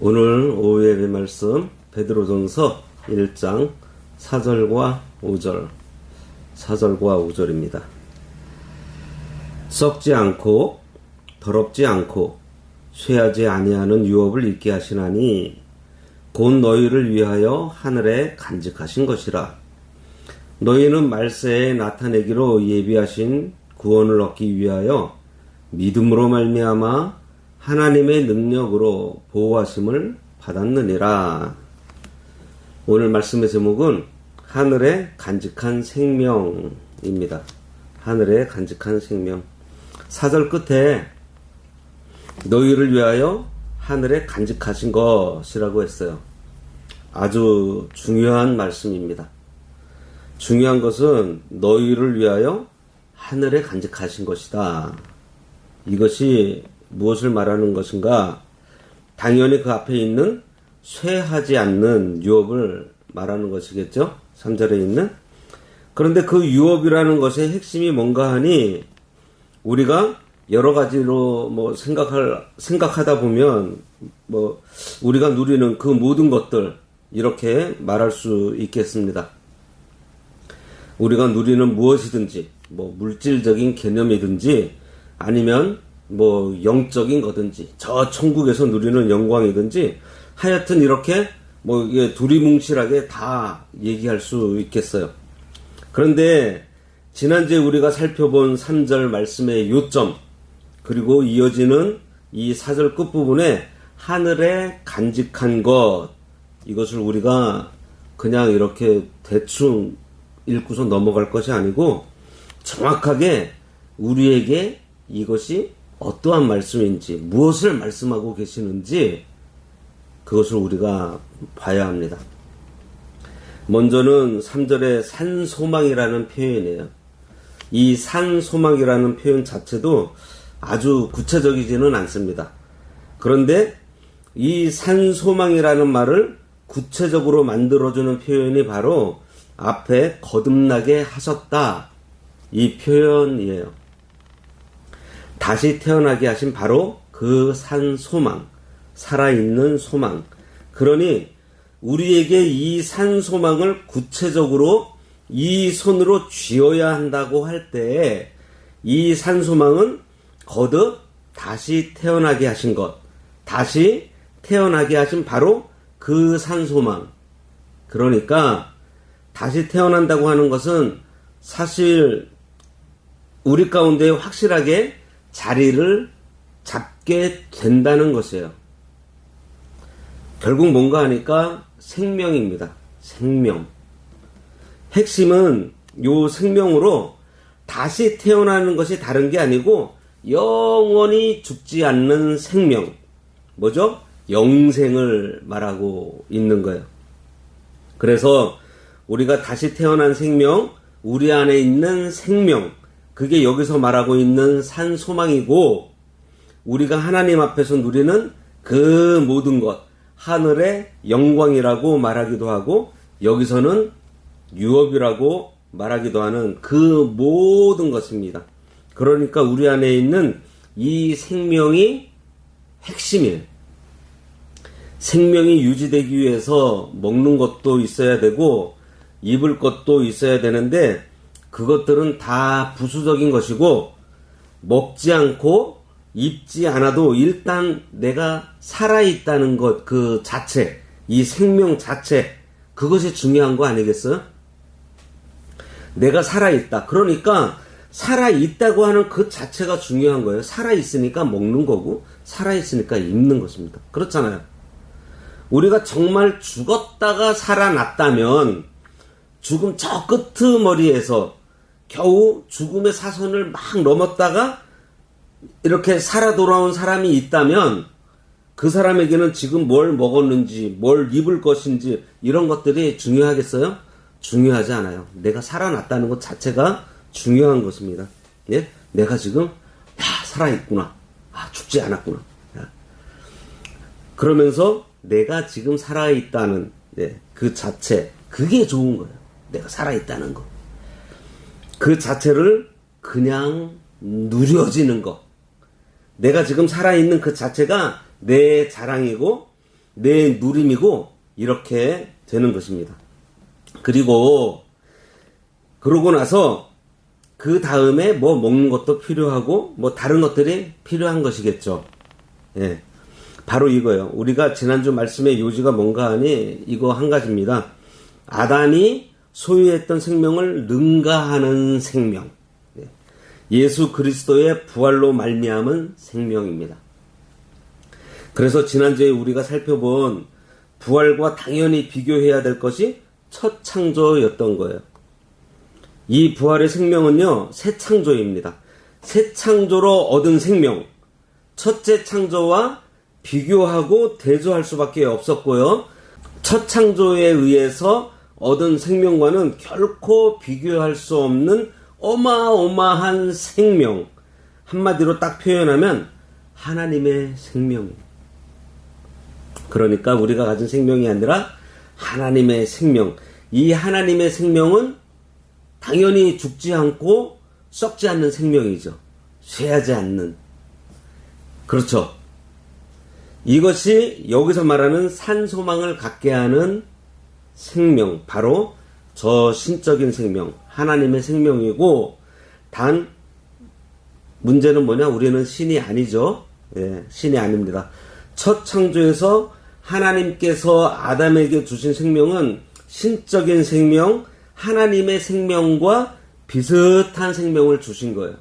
오늘 오후 예배 말씀 베드로전서 1장 4절과 5절 4절과 5절입니다. 썩지 않고 더럽지 않고 쇠하지 아니하는 유업을 잊게 하시나니 곧 너희를 위하여 하늘에 간직하신 것이라 너희는 말세에 나타내기로 예비하신 구원을 얻기 위하여 믿음으로 말미암아 하나님의 능력으로 보호하심을 받았느니라. 오늘 말씀의 제목은 하늘에 간직한 생명입니다. 하늘에 간직한 생명. 사절 끝에 너희를 위하여 하늘에 간직하신 것이라고 했어요. 아주 중요한 말씀입니다. 중요한 것은 너희를 위하여 하늘에 간직하신 것이다. 이것이 무엇을 말하는 것인가? 당연히 그 앞에 있는 쇠하지 않는 유업을 말하는 것이겠죠? 3절에 있는. 그런데 그 유업이라는 것의 핵심이 뭔가 하니 우리가 여러 가지로 뭐 생각할, 생각하다 보면 뭐 우리가 누리는 그 모든 것들 이렇게 말할 수 있겠습니다. 우리가 누리는 무엇이든지 뭐 물질적인 개념이든지 아니면 뭐 영적인 거든지 저 천국에서 누리는 영광이든지 하여튼 이렇게 뭐 이게 두리뭉실하게 다 얘기할 수 있겠어요. 그런데 지난주에 우리가 살펴본 3절 말씀의 요점 그리고 이어지는 이 4절 끝부분에 하늘에 간직한 것 이것을 우리가 그냥 이렇게 대충 읽고서 넘어갈 것이 아니고 정확하게 우리에게 이것이 어떠한 말씀인지, 무엇을 말씀하고 계시는지, 그것을 우리가 봐야 합니다. 먼저는 3절의 산소망이라는 표현이에요. 이 산소망이라는 표현 자체도 아주 구체적이지는 않습니다. 그런데 이 산소망이라는 말을 구체적으로 만들어주는 표현이 바로 앞에 거듭나게 하셨다. 이 표현이에요. 다시 태어나게 하신 바로 그 산 소망, 살아있는 소망. 그러니 우리에게 이 산 소망을 구체적으로 이 손으로 쥐어야 한다고 할때이산 소망은 거듭 다시 태어나게 하신 것, 다시 태어나게 하신 바로 그 산 소망. 그러니까 다시 태어난다고 하는 것은 사실 우리 가운데 확실하게 자리를 잡게 된다는 것이에요. 결국 뭔가 하니까 생명입니다. 생명. 핵심은 요 생명으로 다시 태어나는 것이 다른 게 아니고 영원히 죽지 않는 생명. 뭐죠? 영생을 말하고 있는 거예요. 그래서 우리가 다시 태어난 생명, 우리 안에 있는 생명, 그게 여기서 말하고 있는 산 소망이고 우리가 하나님 앞에서 누리는 그 모든 것 하늘의 영광이라고 말하기도 하고 여기서는 유업이라고 말하기도 하는 그 모든 것입니다. 그러니까 우리 안에 있는 이 생명이 핵심이에요. 생명이 유지되기 위해서 먹는 것도 있어야 되고 입을 것도 있어야 되는데 그것들은 다 부수적인 것이고 먹지 않고 입지 않아도 일단 내가 살아있다는 것 그 자체, 이 생명 자체, 그것이 중요한 거 아니겠어요? 내가 살아있다. 그러니까 살아있다고 하는 그 자체가 중요한 거예요. 살아있으니까 먹는 거고, 살아있으니까 입는 것입니다. 그렇잖아요. 우리가 정말 죽었다가 살아났다면, 죽음 저 끄트머리에서 겨우 죽음의 사선을 막 넘었다가 이렇게 살아 돌아온 사람이 있다면 그 사람에게는 지금 뭘 먹었는지, 뭘 입을 것인지 이런 것들이 중요하겠어요? 중요하지 않아요. 내가 살아났다는 것 자체가 중요한 것입니다. 예? 내가 지금 야 살아있구나. 아 죽지 않았구나. 야. 그러면서 내가 지금 살아있다는 예, 그 자체 그게 좋은 거예요. 내가 살아있다는 거. 그 자체를 그냥 누려지는 것. 내가 지금 살아있는 그 자체가 내 자랑이고, 내 누림이고 이렇게 되는 것입니다. 그리고 그러고 나서 그 다음에 뭐 먹는 것도 필요하고 뭐 다른 것들이 필요한 것이겠죠. 예. 바로 이거예요. 우리가 지난주 말씀의 요지가 뭔가 하니 이거 한 가지입니다. 아담이 소유했던 생명을 능가하는 생명. 예. 예수 그리스도의 부활로 말미암은 생명입니다. 그래서 지난주에 우리가 살펴본 부활과 당연히 비교해야 될 것이 첫 창조였던 거예요. 이 부활의 생명은요, 새 창조입니다. 새 창조로 얻은 생명, 첫째 창조와 비교하고 대조할 수밖에 없었고요. 첫 창조에 의해서 얻은 생명과는 결코 비교할 수 없는 어마어마한 생명. 한마디로 딱 표현하면 하나님의 생명. 그러니까 우리가 가진 생명이 아니라 하나님의 생명. 이 하나님의 생명은 당연히 죽지 않고 썩지 않는 생명이죠. 쇠하지 않는. 그렇죠. 이것이 여기서 말하는 산소망을 갖게 하는 생명, 바로 저 신적인 생명, 하나님의 생명이고, 단, 문제는 뭐냐? 우리는 신이 아니죠. 예, 신이 아닙니다. 첫 창조에서 하나님께서 아담에게 주신 생명은 신적인 생명, 하나님의 생명과 비슷한 생명을 주신 거예요.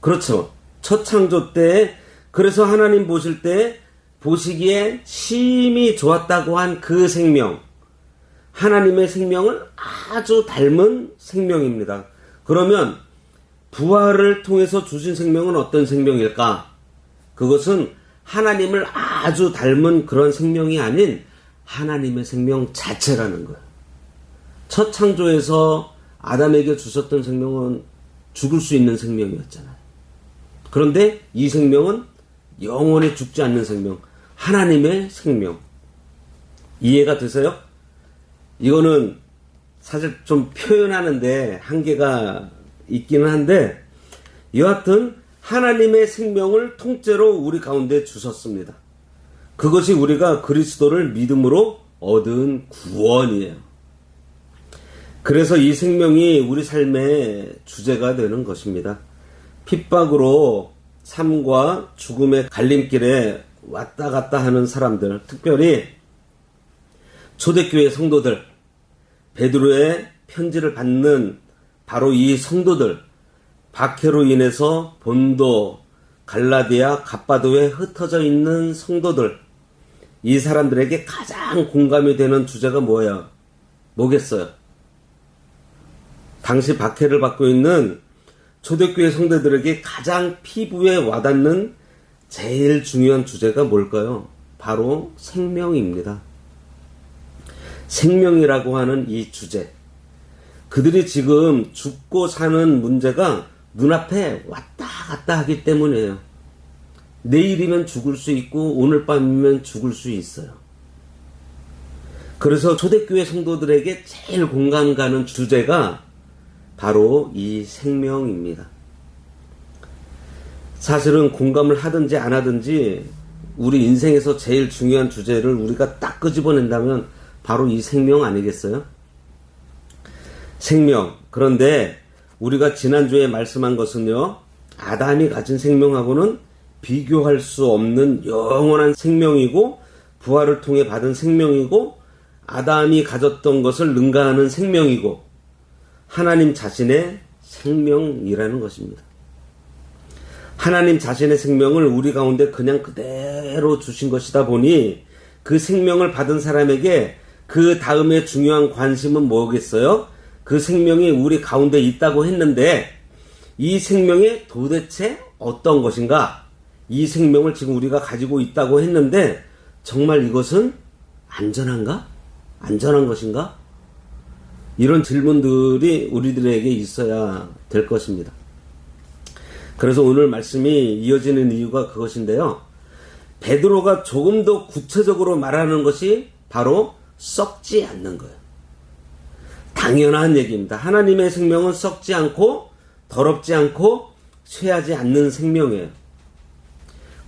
그렇죠. 첫 창조 때, 그래서 하나님 보실 때, 보시기에 심히 좋았다고 한 그 생명, 하나님의 생명을 아주 닮은 생명입니다. 그러면, 부활을 통해서 주신 생명은 어떤 생명일까? 그것은 하나님을 아주 닮은 그런 생명이 아닌 하나님의 생명 자체라는 거예요. 첫 창조에서 아담에게 주셨던 생명은 죽을 수 있는 생명이었잖아요. 그런데 이 생명은 영원히 죽지 않는 생명, 하나님의 생명. 이해가 되세요? 이거는 사실 좀 표현하는데 한계가 있기는 한데 여하튼 하나님의 생명을 통째로 우리 가운데 주셨습니다. 그것이 우리가 그리스도를 믿음으로 얻은 구원이에요. 그래서 이 생명이 우리 삶의 주제가 되는 것입니다. 핍박으로 삶과 죽음의 갈림길에 왔다 갔다 하는 사람들, 특별히 초대교회 성도들, 베드로의 편지를 받는 바로 이 성도들, 박해로 인해서 본도, 갈라디아, 갑바도에 흩어져 있는 성도들, 이 사람들에게 가장 공감이 되는 주제가 뭐예요? 뭐겠어요? 당시 박해를 받고 있는 초대교회 성도들에게 가장 피부에 와닿는 제일 중요한 주제가 뭘까요? 바로 생명입니다. 생명이라고 하는 이 주제. 그들이 지금 죽고 사는 문제가 눈앞에 왔다 갔다 하기 때문이에요. 내일이면 죽을 수 있고 오늘 밤이면 죽을 수 있어요. 그래서 초대교회 성도들에게 제일 공감 가는 주제가 바로 이 생명입니다. 사실은 공감을 하든지 안 하든지 우리 인생에서 제일 중요한 주제를 우리가 딱 끄집어낸다면 바로 이 생명 아니겠어요? 생명. 그런데 우리가 지난주에 말씀한 것은요, 아담이 가진 생명하고는 비교할 수 없는 영원한 생명이고, 부활을 통해 받은 생명이고, 아담이 가졌던 것을 능가하는 생명이고, 하나님 자신의 생명이라는 것입니다. 하나님 자신의 생명을 우리 가운데 그냥 그대로 주신 것이다 보니 그 생명을 받은 사람에게 그 다음에 중요한 관심은 뭐겠어요? 그 생명이 우리 가운데 있다고 했는데 이 생명이 도대체 어떤 것인가? 이 생명을 지금 우리가 가지고 있다고 했는데 정말 이것은 안전한가? 안전한 것인가? 이런 질문들이 우리들에게 있어야 될 것입니다. 그래서 오늘 말씀이 이어지는 이유가 그것인데요. 베드로가 조금 더 구체적으로 말하는 것이 바로 썩지 않는 거예요. 당연한 얘기입니다. 하나님의 생명은 썩지 않고 더럽지 않고 쇠하지 않는 생명이에요.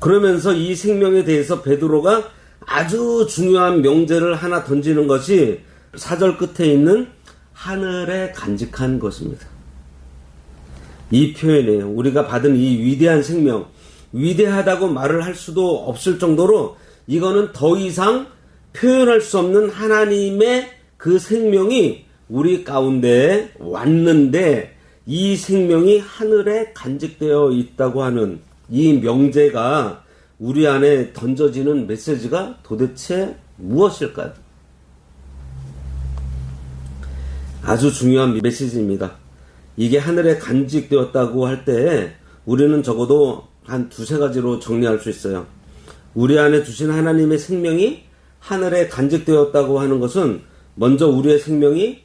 그러면서 이 생명에 대해서 베드로가 아주 중요한 명제를 하나 던지는 것이 사절 끝에 있는 하늘에 간직한 것입니다. 이 표현에 우리가 받은 이 위대한 생명, 위대하다고 말을 할 수도 없을 정도로 이거는 더 이상 표현할 수 없는 하나님의 그 생명이 우리 가운데 왔는데 이 생명이 하늘에 간직되어 있다고 하는 이 명제가 우리 안에 던져지는 메시지가 도대체 무엇일까요? 아주 중요한 메시지입니다. 이게 하늘에 간직되었다고 할 때 우리는 적어도 한 두세 가지로 정리할 수 있어요. 우리 안에 두신 하나님의 생명이 하늘에 간직되었다고 하는 것은 먼저 우리의 생명이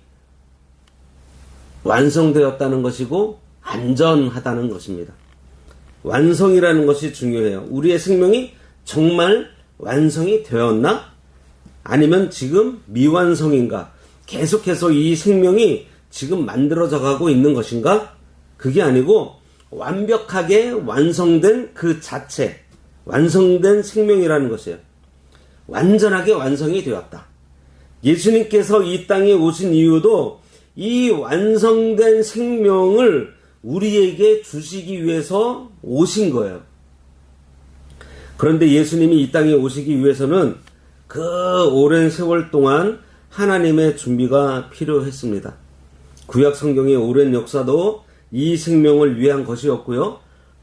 완성되었다는 것이고 안전하다는 것입니다. 완성이라는 것이 중요해요. 우리의 생명이 정말 완성이 되었나? 아니면 지금 미완성인가? 계속해서 이 생명이 지금 만들어져 가고 있는 것인가? 그게 아니고 완벽하게 완성된 그 자체, 완성된 생명이라는 것이에요. 완전하게 완성이 되었다. 예수님께서 이 땅에 오신 이유도 이 완성된 생명을 우리에게 주시기 위해서 오신 거예요. 그런데 예수님이 이 땅에 오시기 위해서는 그 오랜 세월 동안 하나님의 준비가 필요했습니다. 구약 성경의 오랜 역사도 이 생명을 위한 것이었고요.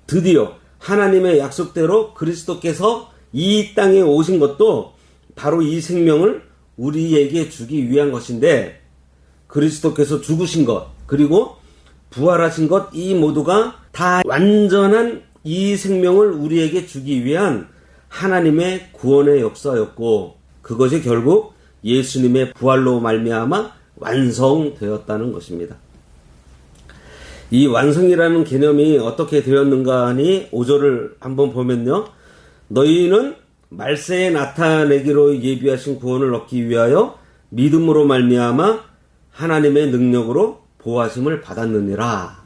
드디어 하나님의 약속대로 그리스도께서 이 땅에 오신 것도 바로 이 생명을 우리에게 주기 위한 것인데 그리스도께서 죽으신 것 그리고 부활하신 것 이 모두가 다 완전한 이 생명을 우리에게 주기 위한 하나님의 구원의 역사였고 그것이 결국 예수님의 부활로 말미암아 완성되었다는 것입니다. 이 완성이라는 개념이 어떻게 되었는가 하니 5절을 한번 보면요. 너희는 말세에 나타내기로 예비하신 구원을 얻기 위하여 믿음으로 말미암아 하나님의 능력으로 보호하심을 받았느니라.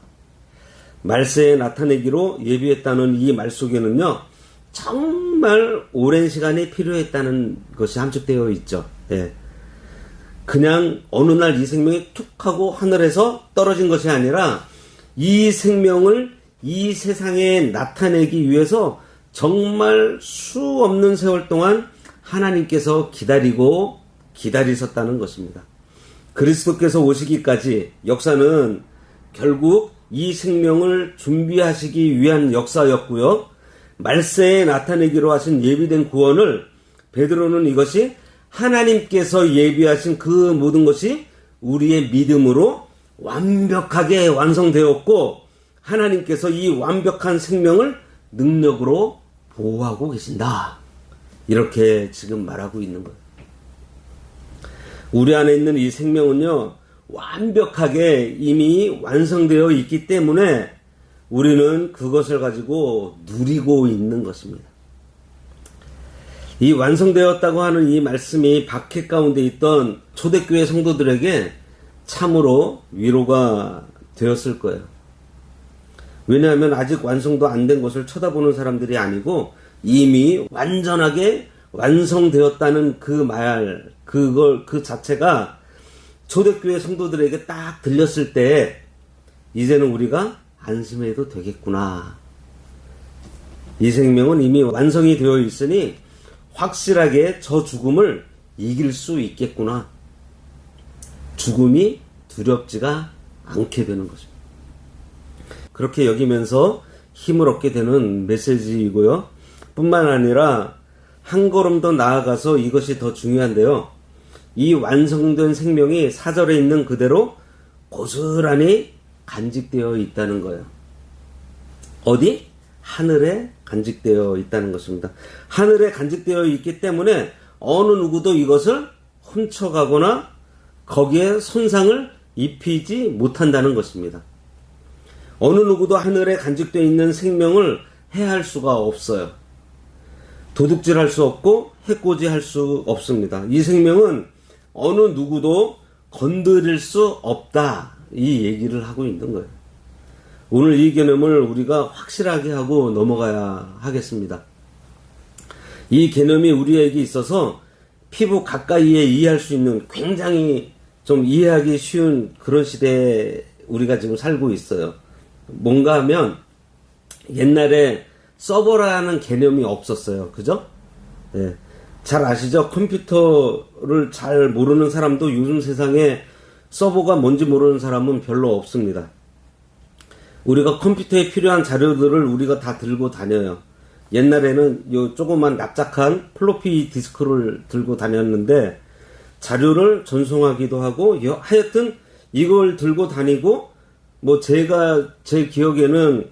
말세에 나타내기로 예비했다는 이 말 속에는요. 정말 오랜 시간이 필요했다는 것이 함축되어 있죠. 예. 그냥 어느 날 이 생명이 툭 하고 하늘에서 떨어진 것이 아니라 이 생명을 이 세상에 나타내기 위해서 정말 수 없는 세월 동안 하나님께서 기다리고 기다리셨다는 것입니다. 그리스도께서 오시기까지 역사는 결국 이 생명을 준비하시기 위한 역사였고요. 말세에 나타내기로 하신 예비된 구원을 베드로는 이것이 하나님께서 예비하신 그 모든 것이 우리의 믿음으로 완벽하게 완성되었고 하나님께서 이 완벽한 생명을 능력으로 보호하고 계신다. 이렇게 지금 말하고 있는 거예요. 우리 안에 있는 이 생명은요, 완벽하게 이미 완성되어 있기 때문에 우리는 그것을 가지고 누리고 있는 것입니다. 이 완성되었다고 하는 이 말씀이 박해 가운데 있던 초대교회 성도들에게 참으로 위로가 되었을 거예요. 왜냐하면 아직 완성도 안 된 것을 쳐다보는 사람들이 아니고 이미 완전하게 완성되었다는 그 말, 그걸, 그 자체가 초대교회 성도들에게 딱 들렸을 때 이제는 우리가 안심해도 되겠구나. 이 생명은 이미 완성이 되어 있으니 확실하게 저 죽음을 이길 수 있겠구나. 죽음이 두렵지가 않게 되는 거죠. 그렇게 여기면서 힘을 얻게 되는 메시지이고요. 뿐만 아니라 한 걸음 더 나아가서 이것이 더 중요한데요. 이 완성된 생명이 사절에 있는 그대로 고스란히 간직되어 있다는 거예요. 어디? 하늘에 간직되어 있다는 것입니다. 하늘에 간직되어 있기 때문에 어느 누구도 이것을 훔쳐가거나 거기에 손상을 입히지 못한다는 것입니다. 어느 누구도 하늘에 간직되어 있는 생명을 해할 수가 없어요. 도둑질 할 수 없고 해코지 할 수 없습니다. 이 생명은 어느 누구도 건드릴 수 없다. 이 얘기를 하고 있는 거예요. 오늘 이 개념을 우리가 확실하게 하고 넘어가야 하겠습니다. 이 개념이 우리에게 있어서 피부 가까이에 이해할 수 있는 굉장히 좀 이해하기 쉬운 그런 시대에 우리가 지금 살고 있어요. 뭔가 하면 옛날에 서버라는 개념이 없었어요. 그죠? 예. 잘 아시죠? 컴퓨터를 잘 모르는 사람도 요즘 세상에 서버가 뭔지 모르는 사람은 별로 없습니다. 우리가 컴퓨터에 필요한 자료들을 우리가 다 들고 다녀요. 옛날에는 요 조그만 납작한 플로피 디스크를 들고 다녔는데 자료를 전송하기도 하고 하여튼 이걸 들고 다니고 뭐 제가 제 기억에는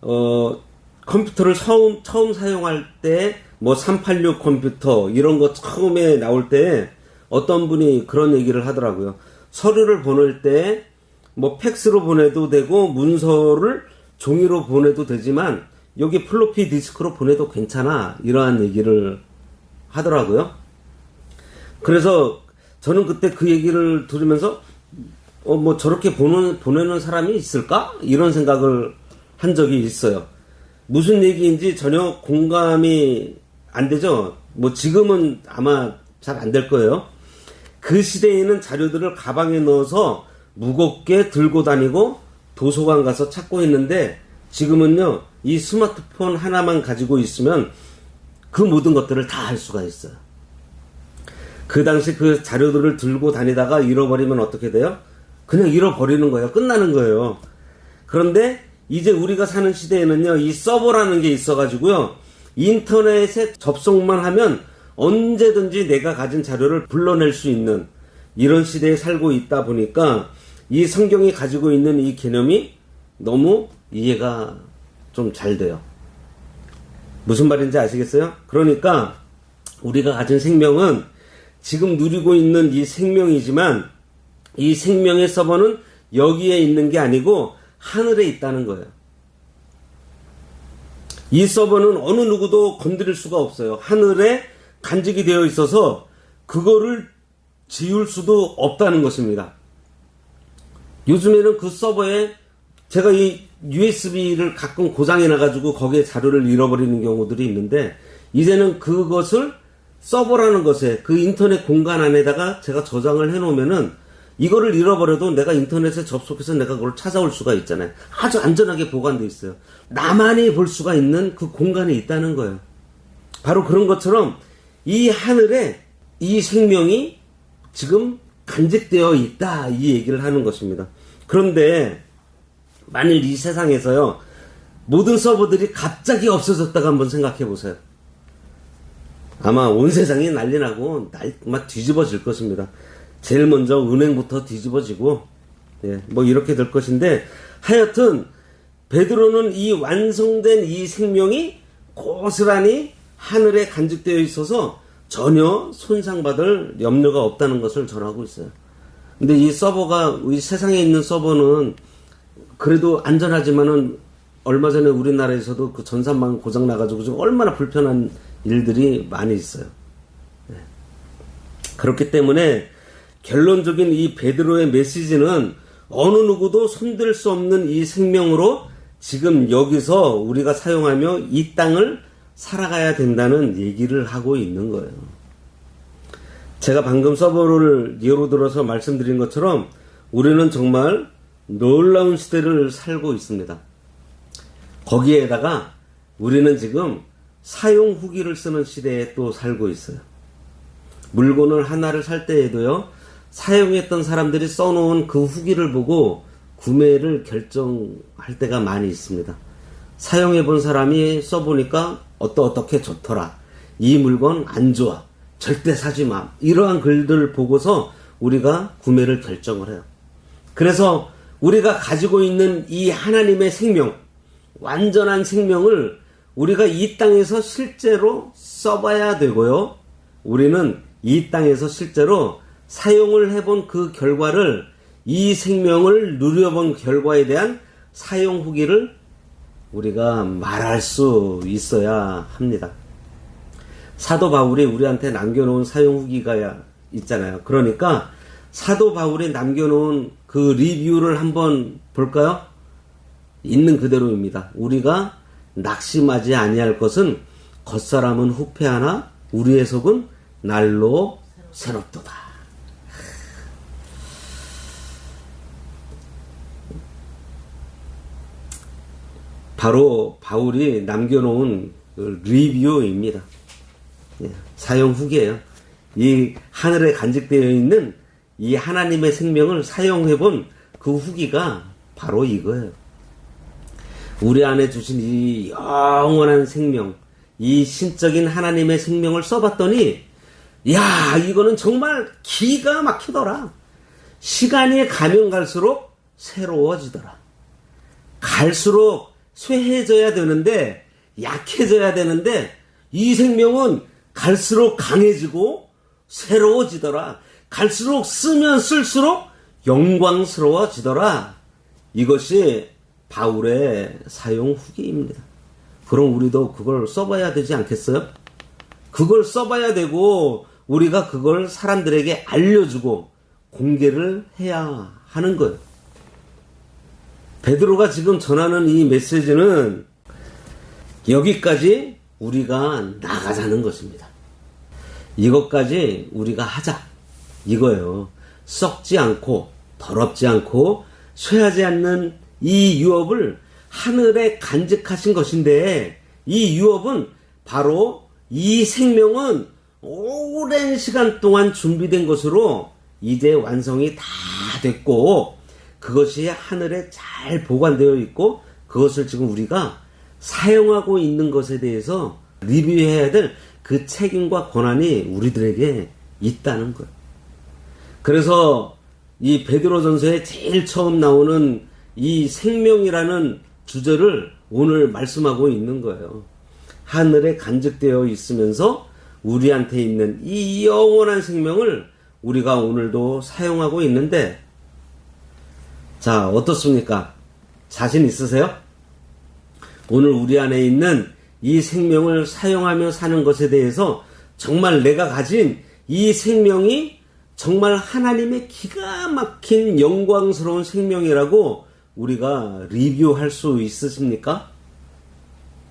어 컴퓨터를 처음 처음 사용할 때 뭐 386 컴퓨터 이런 거 처음에 나올 때 어떤 분이 그런 얘기를 하더라고요. 서류를 보낼 때 뭐 팩스로 보내도 되고 문서를 종이로 보내도 되지만 여기 플로피 디스크로 보내도 괜찮아 이러한 얘기를 하더라고요. 그래서 저는 그때 그 얘기를 들으면서 어 뭐 저렇게 보는 보내는 사람이 있을까 이런 생각을 한 적이 있어요. 무슨 얘기인지 전혀 공감이 안 되죠. 뭐 지금은 아마 잘 안 될 거예요. 그 시대에 는 자료들을 가방에 넣어서 무겁게 들고 다니고 도서관 가서 찾고 했는데 지금은요 이 스마트폰 하나만 가지고 있으면 그 모든 것들을 다 할 수가 있어요. 그 당시 그 자료들을 들고 다니다가 잃어버리면 어떻게 돼요? 그냥 잃어버리는 거예요. 끝나는 거예요. 그런데 이제 우리가 사는 시대에는요, 이 서버라는 게 있어가지고요, 인터넷에 접속만 하면 언제든지 내가 가진 자료를 불러낼 수 있는 이런 시대에 살고 있다 보니까 이 성경이 가지고 있는 이 개념이 너무 이해가 좀 잘 돼요. 무슨 말인지 아시겠어요? 그러니까 우리가 가진 생명은 지금 누리고 있는 이 생명이지만 이 생명의 서버는 여기에 있는 게 아니고 하늘에 있다는 거예요. 이 서버는 어느 누구도 건드릴 수가 없어요. 하늘에 간직이 되어 있어서 그거를 지울 수도 없다는 것입니다. 요즘에는 그 서버에 제가 이 USB를 가끔 고장이 나가지고 거기에 자료를 잃어버리는 경우들이 있는데 이제는 그것을 서버라는 것에 그 인터넷 공간 안에다가 제가 저장을 해놓으면은 이거를 잃어버려도 내가 인터넷에 접속해서 내가 그걸 찾아올 수가 있잖아요. 아주 안전하게 보관되어 있어요. 나만이 볼 수가 있는 그 공간이 있다는 거예요. 바로 그런 것처럼 이 하늘에 이 생명이 지금 간직되어 있다 이 얘기를 하는 것입니다. 그런데 만일 이 세상에서요 모든 서버들이 갑자기 없어졌다가 한번 생각해 보세요. 아마 온 세상이 난리 나고 막 뒤집어질 것입니다. 제일 먼저 은행부터 뒤집어지고 예, 뭐 이렇게 될 것인데 하여튼 베드로는 이 완성된 이 생명이 고스란히 하늘에 간직되어 있어서 전혀 손상받을 염려가 없다는 것을 전하고 있어요. 근데 이 서버가 이 세상에 있는 서버는 그래도 안전하지만은 얼마 전에 우리나라에서도 그 전산망 고장 나가지고 좀 얼마나 불편한 일들이 많이 있어요. 네. 그렇기 때문에 결론적인 이 베드로의 메시지는 어느 누구도 손댈 수 없는 이 생명으로 지금 여기서 우리가 사용하며 이 땅을 살아가야 된다는 얘기를 하고 있는 거예요. 제가 방금 서버를 예로 들어서 말씀드린 것처럼 우리는 정말 놀라운 시대를 살고 있습니다. 거기에다가 우리는 지금 사용 후기를 쓰는 시대에 또 살고 있어요. 물건을 하나를 살 때에도요, 사용했던 사람들이 써놓은 그 후기를 보고 구매를 결정할 때가 많이 있습니다. 사용해 본 사람이 써보니까 어떠 어떻게 좋더라. 이 물건 안 좋아. 절대 사지 마. 이러한 글들 보고서 우리가 구매를 결정을 해요. 그래서 우리가 가지고 있는 이 하나님의 생명, 완전한 생명을 우리가 이 땅에서 실제로 써봐야 되고요. 우리는 이 땅에서 실제로 사용을 해본 그 결과를 이 생명을 누려본 결과에 대한 사용 후기를 우리가 말할 수 있어야 합니다. 사도 바울이 우리한테 남겨놓은 사용 후기가 있잖아요. 그러니까 사도 바울이 남겨놓은 그 리뷰를 한번 볼까요? 있는 그대로입니다. 우리가 낙심하지 아니할 것은 겉사람은 후패하나 우리의 속은 날로 새롭도다. 바로 바울이 남겨놓은 그 리뷰입니다. 예, 사용 후기예요. 이 하늘에 간직되어 있는 이 하나님의 생명을 사용해 본 그 후기가 바로 이거예요. 우리 안에 주신 이 영원한 생명, 이 신적인 하나님의 생명을 써봤더니, 야, 이거는 정말 기가 막히더라. 시간이 가면 갈수록 새로워지더라. 갈수록 쇠해져야 되는데, 약해져야 되는데, 이 생명은 갈수록 강해지고 새로워지더라. 갈수록 쓰면 쓸수록 영광스러워지더라. 이것이 바울의 사용 후기입니다. 그럼 우리도 그걸 써봐야 되지 않겠어요? 그걸 써봐야 되고 우리가 그걸 사람들에게 알려주고 공개를 해야 하는 거예요. 베드로가 지금 전하는 이 메시지는 여기까지 우리가 나가자는 것입니다. 이것까지 우리가 하자. 이거예요. 썩지 않고 더럽지 않고 쇠하지 않는 이 유업을 하늘에 간직하신 것인데 이 유업은 바로 이 생명은 오랜 시간 동안 준비된 것으로 이제 완성이 다 됐고 그것이 하늘에 잘 보관되어 있고 그것을 지금 우리가 사용하고 있는 것에 대해서 리뷰해야 될 그 책임과 권한이 우리들에게 있다는 거예요. 그래서 이 베드로전서에 제일 처음 나오는 이 생명이라는 주제를 오늘 말씀하고 있는 거예요. 하늘에 간직되어 있으면서 우리한테 있는 이 영원한 생명을 우리가 오늘도 사용하고 있는데 자, 어떻습니까? 자신 있으세요? 오늘 우리 안에 있는 이 생명을 사용하며 사는 것에 대해서 정말 내가 가진 이 생명이 정말 하나님의 기가 막힌 영광스러운 생명이라고 우리가 리뷰할 수 있으십니까?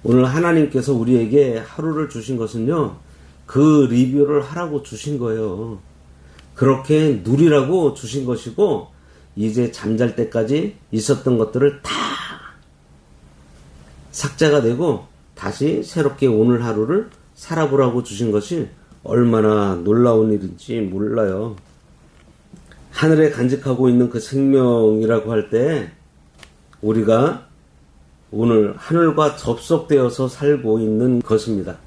오늘 하나님께서 우리에게 하루를 주신 것은요, 그 리뷰를 하라고 주신 거예요. 그렇게 누리라고 주신 것이고, 이제 잠잘 때까지 있었던 것들을 다 삭제가 되고, 다시 새롭게 오늘 하루를 살아보라고 주신 것이 얼마나 놀라운 일인지 몰라요. 하늘에 간직하고 있는 그 생명이라고 할 때 우리가 오늘 하늘과 접속되어서 살고 있는 것입니다.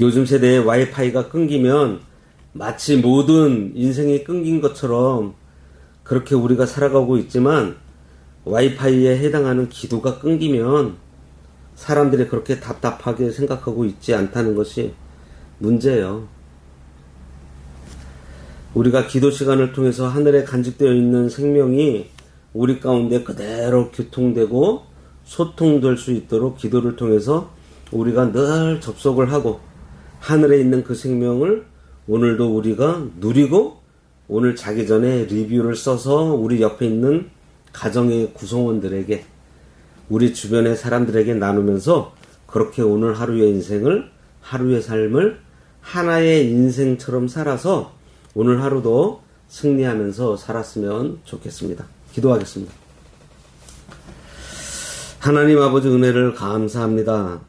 요즘 세대의 와이파이가 끊기면 마치 모든 인생이 끊긴 것처럼 그렇게 우리가 살아가고 있지만 와이파이에 해당하는 기도가 끊기면 사람들이 그렇게 답답하게 생각하고 있지 않다는 것이 문제예요. 우리가 기도 시간을 통해서 하늘에 간직되어 있는 생명이 우리 가운데 그대로 교통되고 소통될 수 있도록 기도를 통해서 우리가 늘 접속을 하고 하늘에 있는 그 생명을 오늘도 우리가 누리고 오늘 자기 전에 리뷰를 써서 우리 옆에 있는 가정의 구성원들에게 우리 주변의 사람들에게 나누면서 그렇게 오늘 하루의 인생을 하루의 삶을 하나의 인생처럼 살아서 오늘 하루도 승리하면서 살았으면 좋겠습니다. 기도하겠습니다. 하나님 아버지 은혜를 감사합니다.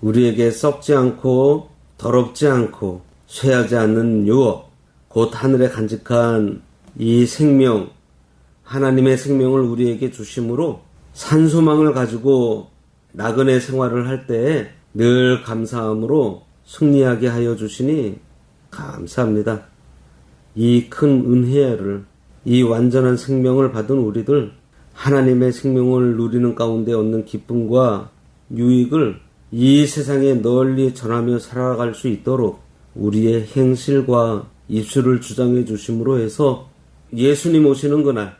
우리에게 썩지 않고 더럽지 않고 쇠하지 않는 유업, 곧 하늘에 간직한 이 생명, 하나님의 생명을 우리에게 주심으로 산소망을 가지고 나그네 생활을 할때늘 감사함으로 승리하게 하여 주시니 감사합니다. 이 큰 은혜를 이 완전한 생명을 받은 우리들 하나님의 생명을 누리는 가운데 얻는 기쁨과 유익을 이 세상에 널리 전하며 살아갈 수 있도록 우리의 행실과 입술을 주장해 주심으로 해서 예수님 오시는 그날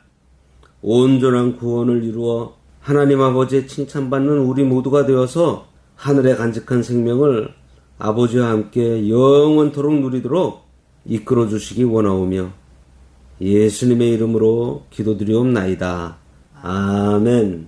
온전한 구원을 이루어 하나님 아버지의 칭찬받는 우리 모두가 되어서 하늘에 간직한 생명을 아버지와 함께 영원토록 누리도록 이끌어 주시기 원하오며 예수님의 이름으로 기도드리옵나이다. 아멘.